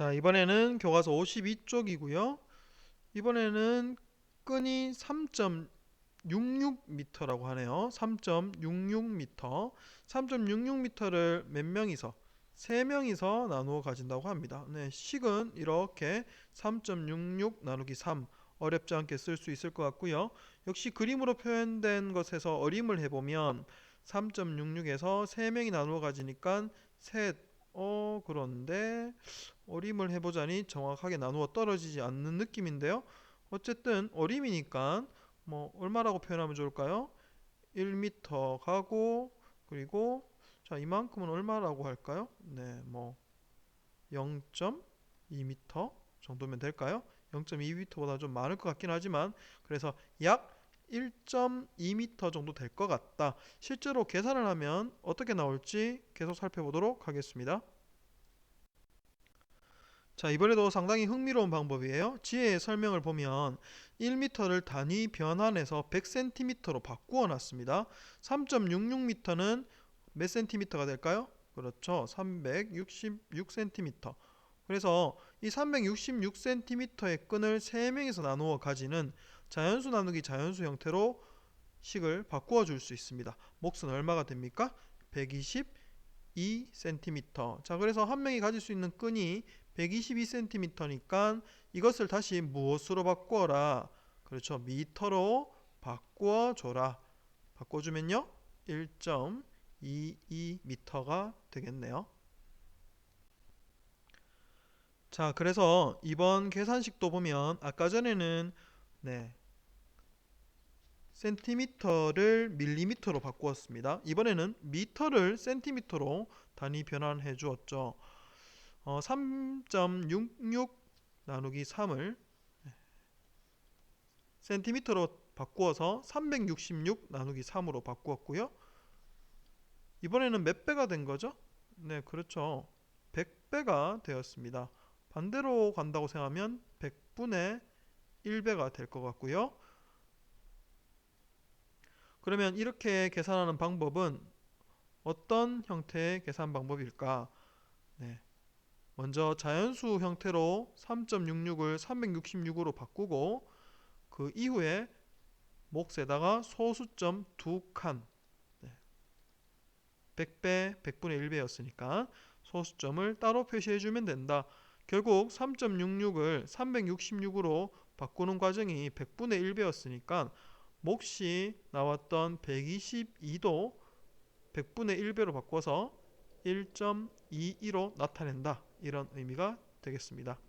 자, 이번에는 교과서 52쪽이고요. 이번에는 끈이 3.66m라고 하네요. 3.66m. 3.66m를 몇 명이서? 3명이서 나누어 가진다고 합니다. 네, 식은 이렇게 3.66 나누기 3 어렵지 않게 쓸 수 있을 것 같고요. 역시 그림으로 표현된 것에서 어림을 해보면 3.66에서 3명이 나누어 가지니까 셋, 어, 그런데 어림을 해보자니 정확하게 나누어 떨어지지 않는 느낌인데요. 어쨌든 어림이니까 뭐 얼마라고 표현하면 좋을까요? 1m 가고 그리고 자 이만큼은 얼마라고 할까요? 네, 뭐 0.2m 정도면 될까요? 0.2m보다 좀 많을 것 같긴 하지만 그래서 약 1.2m 정도 될 것 같다. 실제로 계산을 하면 어떻게 나올지 계속 살펴보도록 하겠습니다. 자, 이번에도 상당히 흥미로운 방법이에요. 지혜의 설명을 보면 1m를 단위 변환해서 100cm로 바꾸어 놨습니다. 3.66m는 몇 cm가 될까요? 그렇죠. 366cm. 그래서 이 366cm의 끈을 3명에서 나누어 가지는 자연수 나누기 자연수 형태로 식을 바꾸어 줄 수 있습니다. 몫은 얼마가 됩니까? 122cm. 자, 그래서 한 명이 가질 수 있는 끈이 122cm니까 이것을 다시 무엇으로 바꾸어라? 그렇죠. 미터로 바꾸어 줘라. 바꿔 주면요. 1.22m가 되겠네요. 자, 그래서 이번 계산식도 보면 아까 전에는 네. 센티미터를 밀리미터로 바꾸었습니다. 이번에는 미터를 센티미터로 단위 변환해 주었죠. 어, 3.66 나누기 3을 센티미터로 바꾸어서 366 나누기 3으로 바꾸었고요. 이번에는 몇 배가 된 거죠? 네, 그렇죠. 100배가 되었습니다. 반대로 간다고 생각하면 100분의 1배가 될 것 같고요. 그러면 이렇게 계산하는 방법은 어떤 형태의 계산 방법일까? 네. 먼저 자연수 형태로 3.66을 366으로 바꾸고 그 이후에 몫에다가 소수점 두 칸. 네. 100배, 100분의 1배였으니까 소수점을 따로 표시해 주면 된다. 결국 3.66을 366으로 바꾸는 과정이 100분의 1배였으니까 몫이 나왔던 122도 100분의 1배로 바꿔서 1.22로 나타낸다. 이런 의미가 되겠습니다.